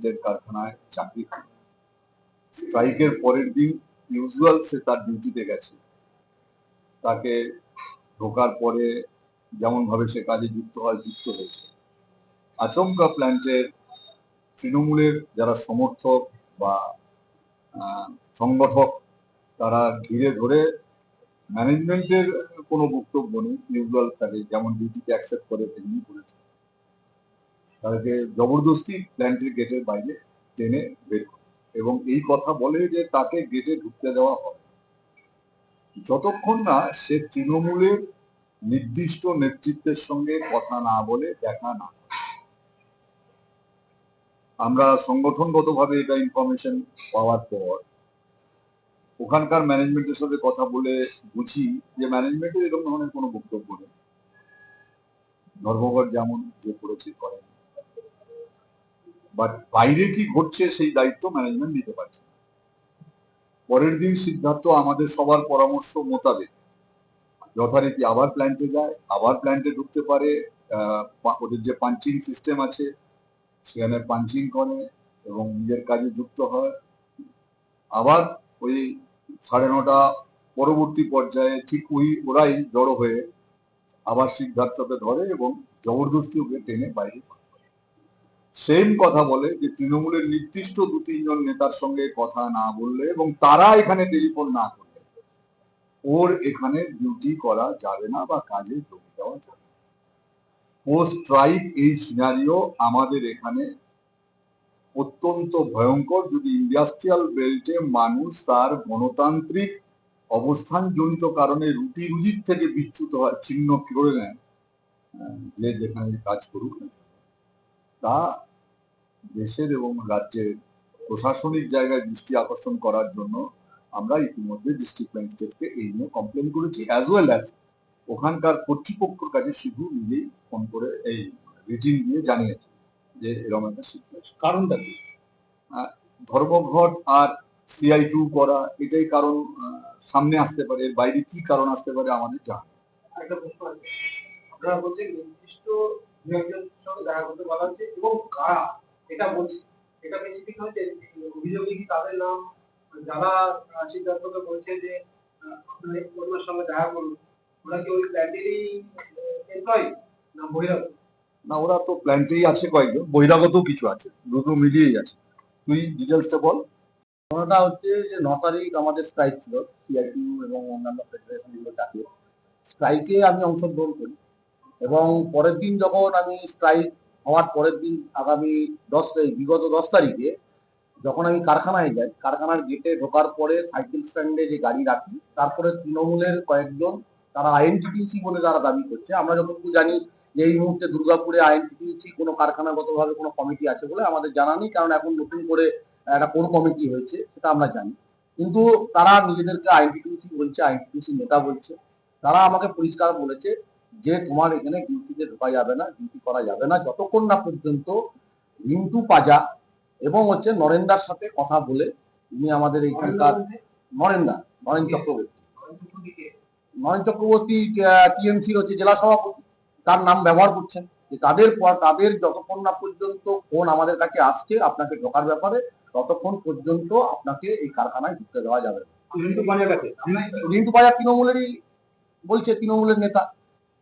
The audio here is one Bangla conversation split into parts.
সিমেন্টের কারখানায় চাকরি করে। স্ট্রাইকের পরের দিন ইউজুয়াল সে তার ডিউটিতে গেছে। তাকে ঢোকার পরে যেমন ভাবে সে কাজে যুক্ত হয়, যুক্ত হয়েছে। আচমকা প্ল্যান্টের তৃণমূলের যারা সমর্থক বা সংগঠক, তারা ঘিরে ধরে ম্যানেজমেন্টের কোনো বক্তব্য নেই। ইউজুয়াল তাকে যেমন ডিউটিতে অ্যাকসেপ্ট করে, তেমনি করেছে। তাদেরকে জবরদস্তি প্ল্যান্টের গেটের বাইরে টেনে বের করে। এবং এই কথা বলে যে তাকে গেটে ঢুকতে দেওয়া হবে যতক্ষণ না সে তৃণমূলের নির্দিষ্ট নেতৃত্বের সঙ্গে কথা না বলে, দেখা না। আমরা সংগঠনগতভাবে এটা ইনফরমেশন পাওয়ার পর ওখানকার ম্যানেজমেন্টের সাথে কথা বলে বুঝি যে ম্যানেজমেন্টের এরকম ধরনের কোনো বক্তব্য নেই। ধর্মঘট যেমন যে করেছে, করেন। বাট বাইরে কি ঘটছে সেই দায়িত্ব ম্যানেজমেন্ট নিতে পারছে পরের দিন সিদ্ধার্থ আমাদের সবার পরামর্শ মোতাবেক যথারীতি আবার প্ল্যান্টে যায়, আবার প্ল্যান্টে ঢুকতে পারে ওদের যে পাঞ্চিং সিস্টেম আছে, সেখানে পাঞ্চিং করে এবং নিজের কাজে যুক্ত হয়। আবার ওই সাড়ে নটা পরবর্তী পর্যায়ে ঠিক ওই, ওরাই জড়ো হয়ে আবার সিদ্ধার্থকে ধরে এবং জবরদস্তি ওকে টেনে বাইরে সেম কথা বলে যে তৃণমূলের নির্দিষ্ট দু তিনজন নেতার সঙ্গে কথা না বললে এবং তারা এখানে টেলিফোন না করলে ওর এখানে ডিউটি করা যাবে না বা কাজে যোগ দেওয়া যাবে পোস্ট স্ট্রাইক এই সিনারিও আমাদের এখানে অত্যন্ত ভয়ঙ্কর যদি ইন্ডাস্ট্রিয়াল বেল্টে মানুষ তার গণতান্ত্রিক অবস্থান জনিত কারণে রুটি রুজির থেকে বিচ্যুত হয় ছিন্ন করে আহ, যে যেখানে কাজ করুক না। তা দেশের এবং রাজ্যের প্রশাসনিক জায়গায় দৃষ্টি আকর্ষণ করার জন্য আমরা ইতিমধ্যে ডিস্ট্রিক্ট ম্যাজিস্ট্রেটকে এই নিয়ে কমপ্লেন করেছি অ্যাজ ওয়েল অ্যাজ ওখানকার কর্তৃপক্ষের কাছে শুধু নিজেই ফোন করে এই রিটিন দিয়ে জানিয়েছে যে এরকম একটা সিচুয়েশন কারণটা কি? ধর্মঘট আর সিআই টু করা, এটাই কারণ সামনে আসতে পারে, এর বাইরে কি কারণ আসতে পারে আমাদের জানা একটা প্রশ্ন আছে। আপনারা বলছেন নির্দিষ্ট সঙ্গে দেখা করতে বলা হচ্ছে এবং কারা? এটা বলছে। এটা বেসিক হচ্ছে অভিযোগে কি তাদের নাম? যারা বলছে যে আপনার সঙ্গে দেখা করুন ওরা কি ওই প্ল্যান্টেরই এমপ্লয়ি না বহিরাগত? না ওরা তো প্ল্যান্টেই আছে কয়েকজন বহিরাগত কিছু আছে দুটো মিলিয়েই আছে। তুই ডিটেলসটা বল। ঘটনাটা হচ্ছে যে ন তারিখ আমাদের স্ট্রাইক ছিল সিআইটিউ এবং অন্যান্য ফেডারেশনগুলো ডাকে স্ট্রাইকে আমি অংশগ্রহণ করি। এবং পরের দিন যখন আমি স্ট্রাইক হওয়ার পরের দিন আগামী দশ বিগত দশ তারিখে যখন আমি কারখানায় যাই, কারখানার গেটে ঢোকার পরে সাইকেল স্ট্যান্ডে যে গাড়ি রাখি, তারপরে তৃণমূলের কয়েকজন তারা আইএনটিটিউসি বলে তারা দাবি করছে। আমরা যতটুকু জানি যে এই মুহূর্তে দুর্গাপুরে আইএনটিটিউসি কোনো কারখানাগতভাবে কোনো কমিটি আছে বলে আমাদের জানা নেই, কারণ এখন নতুন করে একটা কোর কমিটি হয়েছে সেটা আমরা জানি। কিন্তু তারা নিজেদেরকে আইনটিটিউসি বলছে আইনটিটিউসি নেতা বলছে। তারা আমাকে পরিষ্কার বলেছে যে তোমার এখানে ডিউটিতে ঢোকা যাবে না ডিউটি করা যাবে না যতক্ষণ না পর্যন্ত রিন্টু পাজা এবং হচ্ছে নরেন্দার সাথে কথা বলে তিনি আমাদের এইখানকার নরেন্দা নরেন চক্রবর্তী। নরেন চক্রবর্তী টিএমসির হচ্ছে জেলা সভাপতি তার নাম ব্যবহার করছেন। যে তাদের পর তাদের যতক্ষণ না পর্যন্ত ফোন আমাদের কাছে আসছে আপনাকে ঢোকার ব্যাপারে ততক্ষণ পর্যন্ত আপনাকে এই কারখানায় ঢুকতে দেওয়া যাবে রিন্টু বাজার তৃণমূলেরই বলছে তৃণমূলের নেতা।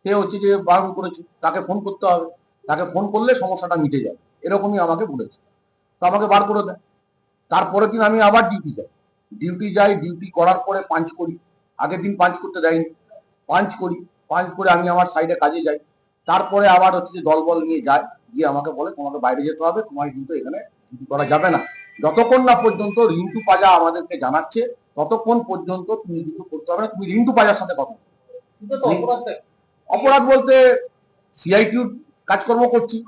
সে হচ্ছে যে বারণ করেছে, তাকে ফোন করতে হবে। তাকে ফোন করলে সমস্যাটা মিটে যাবে এরকমই আমাকে বলেছে। তো আমাকে বার করে দেয়। তারপরের দিন আমি আবার ডিউটি যাই। ডিউটি যাই ডিউটি করার পরে পাঞ্চ করি। আগের দিন পাঞ্চ করতে দেয়নি। পাঞ্চ করি। পাঞ্চ করে আমি আমার সাইডে কাজে যাই। তারপরে আবার হচ্ছে যে দলবল নিয়ে যায় গিয়ে আমাকে বলে, তোমাকে বাইরে যেতে হবে। তোমার কিন্তু এখানে ডিউটি করা যাবে না। যতক্ষণ না পর্যন্ত রিন্টু পাজা আমাদেরকে জানাচ্ছে, ততক্ষণ পর্যন্ত তুমি কিন্তু করতে হবে না। তুমি রিন্টু পাজার সাথে কথা। অপরাধ বলতে সিআইটিউ কাজকর্ম করছি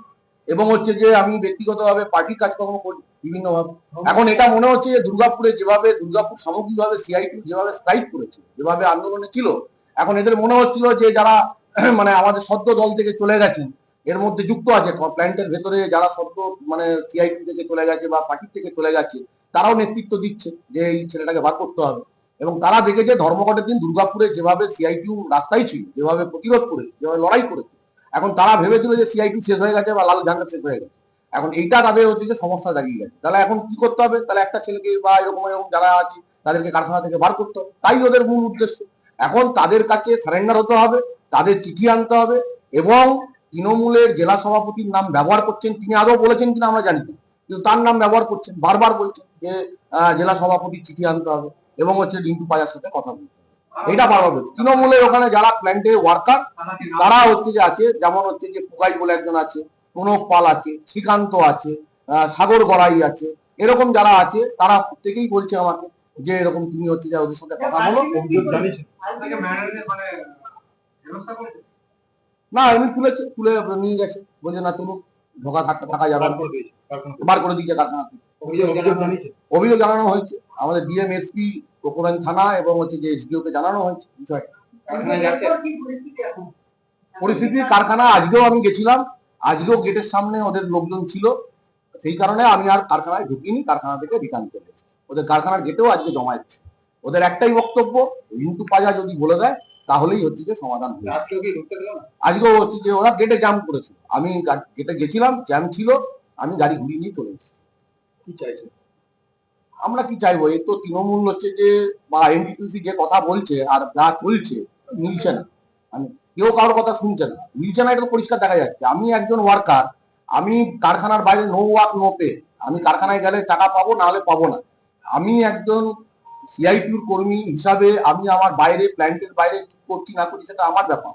এবং হচ্ছে যে আমি ব্যক্তিগতভাবে পার্টির কাজকর্ম করি বিভিন্নভাবে। এখন এটা মনে হচ্ছে যে দুর্গাপুরে যেভাবে দুর্গাপুর সামগ্রিকভাবে সিআইটিউ যেভাবে স্ট্রাইক করেছে যেভাবে আন্দোলনে ছিল এখন এদের মনে হচ্ছিল যে যারা মানে আমাদের সদ্য দল থেকে চলে গেছেন এর মধ্যে যুক্ত আছে প্ল্যান্টের ভেতরে যারা সদ্য মানে সিআইটি থেকে চলে গেছে বা পার্টির থেকে চলে গেছে তারাও নেতৃত্ব দিচ্ছে যে এই ছেলেটাকে বার করতে হবে। এবং তারা দেখেছে ধর্মঘটের দিন দুর্গাপুরে যেভাবে সিআইটিউ রাস্তায় ছিল, যেভাবে প্রতিরোধ করেছে যেভাবে লড়াই করেছে এখন তারা ভেবেছিল যে সিআইটিউ শেষ হয়ে গেছে বা লাল ঝান্ডা শেষ হয়ে গেছে। এখন এইটা তাদের হচ্ছে যে সমস্যা দাঁড়িয়ে গেছে। তাহলে এখন কি করতে হবে? তাহলে একটা ছেলেকে বা এরকম এরকম যারা আছে, তাদেরকে কারখানা থেকে বার করতে হবে। তাই ওদের মূল উদ্দেশ্য। এখন তাদের কাছে সারেন্ডার হতে হবে, তাদের চিঠি আনতে হবে এবং তৃণমূলের জেলা সভাপতির নাম ব্যবহার করছেন তিনি। আদৌ বলেছেন কিনা আমরা জানি কিন্তু তার নাম ব্যবহার করছেন, বারবার বলছেন যে জেলা সভাপতির চিঠি আনতে হবে। এবং হচ্ছে রিন্টু পাজার সাথে কথা বলতে এটা বলছে তৃণমূলের ওখানে যারা প্ল্যান্টের ওয়ার্কার তারা হচ্ছে যে আছে যেমন হচ্ছে যে পুগাই বলে একজন আছে প্রণব পাল আছে শ্রীকান্ত আছে সাগর গড়াই আছে এরকম যারা আছে তারা প্রত্যেকেই বলছে আমাকে যে এরকম তুমি হচ্ছে যে ওদের সাথে কথা বলো না এমনি তুলেছে তুলে নিয়ে গেছে। বলছে না তুমি ঢোকা থাকতে থাকা যাবে বার করে দিচ্ছে কারখানা। অভিযোগ জানানো হয়েছে। আমাদের ডিএমএসপি কোকোরান থানা এবং হচ্ছে যে এসডিও কে জানানো হয়েছে বিষয়টা। পরিস্থিতি কারখানা আজকেও আমি গেছিলাম। আজকেও গেটের সামনে ওদের লোকজন ছিল। সেই কারণে আমি আর কারখানায় ঢুকিনি কারখানা থেকে রিটার্ন চলে এসেছি। ওদের কারখানার গেটেও আজকে জমায়েছে ওদের একটাই বক্তব্য রিন্টু পাজা যদি বলে দেয় তাহলেই হচ্ছে যে সমাধান হবে আজকেও হচ্ছে যে ওরা গেটে জ্যাম করেছিল। আমি গেটে গেছিলাম জ্যাম ছিল। আমি গাড়ি ঘুরিয়ে নিয়ে চলে এসেছি। কি চাইছে আমরা কি চাইব? এই তো তৃণমূল হচ্ছে যে, বা এনটিপিসি যে কথা বলছে আর যা চলছে, মিলছে না। আমি কেউ কারোর কথা শুনছে না। মিলছে না এটা পরিষ্কার দেখা যাচ্ছে। আমি একজন ওয়ার্কার আমি কারখানার বাইরে নো ওয়ার্ক নো পে আমি কারখানায় গেলে টাকা পাবো, না হলে পাবো না। আমি একজন সিআইটিউর কর্মী হিসাবে আমি আমার বাইরে প্ল্যান্টের বাইরে কি করছি, না করছি, সেটা আমার ব্যাপার।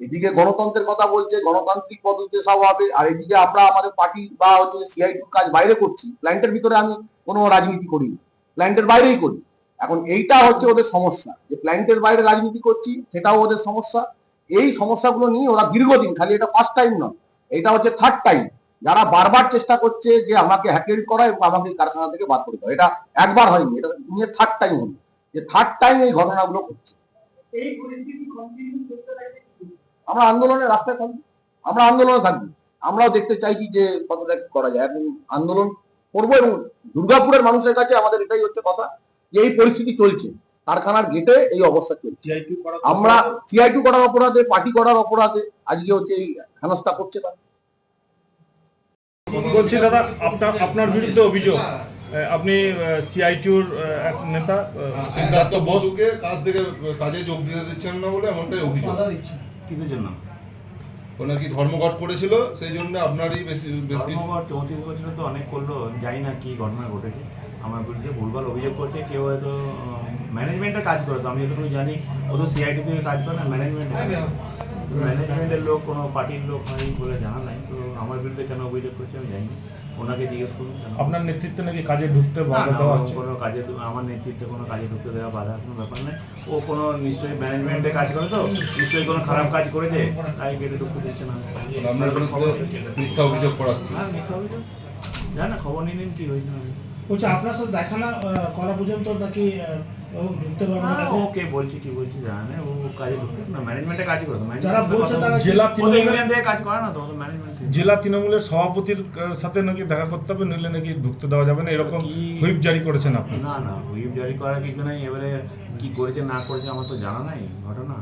এদিকে গণতন্ত্রের কথা বলছে, গণতান্ত্রিক পদ্ধতিতে সব হবে। আর এদিকে আমরা আমাদের পার্টি বা হচ্ছে সিআইটির কাজ বাইরে করছি। প্ল্যান্টের ভিতরে আমি কোনো রাজনীতি করি প্ল্যান্টের বাইরেই করি। এখন এইটা হচ্ছে ওদের সমস্যা। যে প্ল্যান্টের বাইরে রাজনীতি করছি সেটাও ওদের সমস্যা। এই সমস্যাগুলো নিয়ে ওরা দীর্ঘদিন খালি এটা ফার্স্ট টাইম নয়। এটা হচ্ছে থার্ড টাইম যারা বারবার চেষ্টা করছে যে আমাকে হ্যাকেল করা এবং আমাকে কারখানা থেকে বাদ করে দেওয়া এটা একবার হয়নি। এটা নিয়ে থার্ড টাইম হলো। যে থার্ড টাইম এই ঘটনাগুলো থাকে আমরা আন্দোলনের রাস্তায় থাকব। আমরা আন্দোলনে থাকব। আমরাও দেখতে চাইছি যে কতটা কি করা যায়। এখন আন্দোলন করব এবং দুর্গাপুরের মানুষের কাছে আমাদের এটাই হচ্ছে কথা যে এই পরিস্থিতি চলছে। কারখানার গেটে এই অবস্থা চলছে। আমরা সিআইটু করার অপরাধে পার্টি করার অপরাধে আজকে হচ্ছে এই হেনস্থা করছে তারা। বলছি দাদা আপনার আপনার বিরুদ্ধে অভিযোগ। আপনি সিআইটিউর এক নেতা সিদ্ধার্থ বসুকে কাজ থেকে কাজে যোগ দিতে দিচ্ছেন না বলে এমনটাই অভিযোগ। কিসের জন্য ও নাকি ধর্মঘট করেছিল, সেই জন্য আপনারই বেশি বেশ কিছু চৌত্রিশ বছরে তো অনেক করল, জানি না কি ঘটনা ঘটেছে। আমার বিরুদ্ধে ভুলভাল অভিযোগ করছে, কেউ হয়তো ম্যানেজমেন্টের কাজ করে, তো আমি যতটুকু জানি, ও তো সিআইটি থেকে কাজ করে না ম্যানেজমেন্টে ম্যানেজমেন্টের লোক, কোনো পার্টির লোক হয়নি বলে জানা নাই, তো আমার বিরুদ্ধে কেন অভিযোগ করছে আমি জানি না। ওনাকে জিজ্ঞেস করুন আপনার নেতৃত্বে নাকি কাজে ঢুকতে বাধা দেওয়া হচ্ছে? কোনো কাজে আমার নেতৃত্বে কোনো কাজে ঢুকতে দেওয়া বাধা কোনো ব্যাপার নেই ও কোনো নিশ্চয়ই ম্যানেজমেন্টে কাজ করে তো নিশ্চয়ই কোনো খারাপ কাজ করেছে তাই গেটে ঢুকতে দিচ্ছে না। আপনার বিরুদ্ধে মিথ্যা অভিযোগ করাচ্ছে হ্যাঁ মিথ্যা অভিযোগ। জান না খবর নিয়ে নিন কি হয়েছে না বলছে আপনার সাথে দেখা না করা পর্যন্ত নাকি ও ঢুকতে পারবে না না, ও কে বলছে কি বলছি জানা নেই ও কাজে না ম্যানেজমেন্টে কাজ করে তো যারা বলছে তারা জেলা তৃণমূলের থেকে কাজ করে না তো ম্যানেজমেন্ট জেলা তৃণমূলের সভাপতির সাথে নাকি দেখা করতে হবে নইলে নাকি ঢুকতে দেওয়া যাবে না। এরকম হুইপ জারি করেছেন আপনি। না না হুইপ জারি করার কিছু নাই। এবারে কি করেছে না করেছে আমার তো জানা নাই ঘটনা।